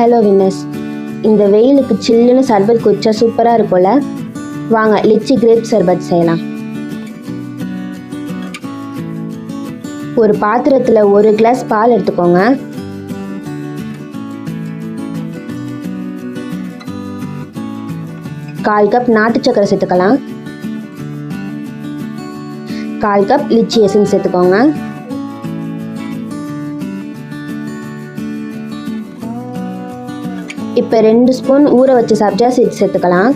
Hello வின்னஸ் இந்த வெயிலுக்கு சில்லுன்னு சர்பத் குடிச்சா சூப்பராக இருக்கும்ல? வாங்க லிச்சி கிரேப் சர்பத் செய்யலாம். ஒரு பாத்திரத்தில் ஒரு கிளாஸ் பால் எடுத்துக்கோங்க. கால் கப் நாட்டு சக்கரை சேர்த்துக்கலாம். கால் கப் லிச்சி எசன்ஸ் சேர்த்துக்கோங்க. இப்போ ரெண்டு ஸ்பூன் ஊற வச்ச சப்ஜா சீட்ஸ் சேர்த்துக்கலாம்.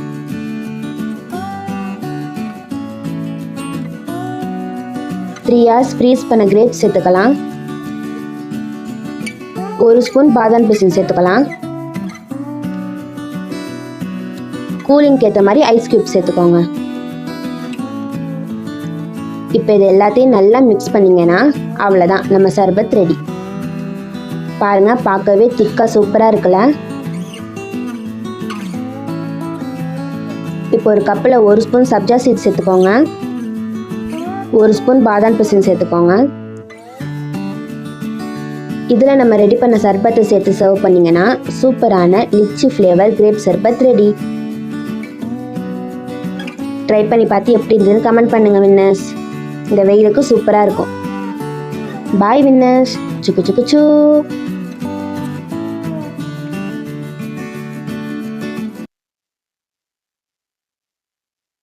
த்ரீ ஹார்ஸ் ஃப்ரீஸ் பண்ண கிரேப்ஸ் சேர்த்துக்கலாம். ஒரு ஸ்பூன் பாதாம் பிசின் சேர்த்துக்கலாம். கூலிங்க்கு ஏற்ற மாதிரி ஐஸ் கியூப் சேர்த்துக்கோங்க. இப்போ இது எல்லாத்தையும் நல்லா மிக்ஸ் பண்ணிங்கன்னா அவ்வளோதான் நம்ம சர்பத் ரெடி பாருங்கள் பார்க்கவே திக்காக சூப்பராக இருக்குல்ல? இப்போ ஒரு கப்பில் ஒரு ஸ்பூன் சப்ஜா சீட்ஸ் சேர்த்துக்கோங்க. ஒரு ஸ்பூன் பாதாம் பிசின் சேர்த்துக்கோங்க. இதில் நம்ம ரெடி பண்ண சர்பத்தை சேர்த்து சர்வ் பண்ணிங்கன்னா சூப்பரான lychee flavour grape sharbat ready try பண்ணி பார்த்து எப்படி இருந்ததுன்னு கமெண்ட் பண்ணுங்க வின்னர்ஸ் இந்த வெயிலுக்கு சூப்பராக இருக்கும். பாய் வின்னர்ஸ் சுக்கு சுக்கு சூ.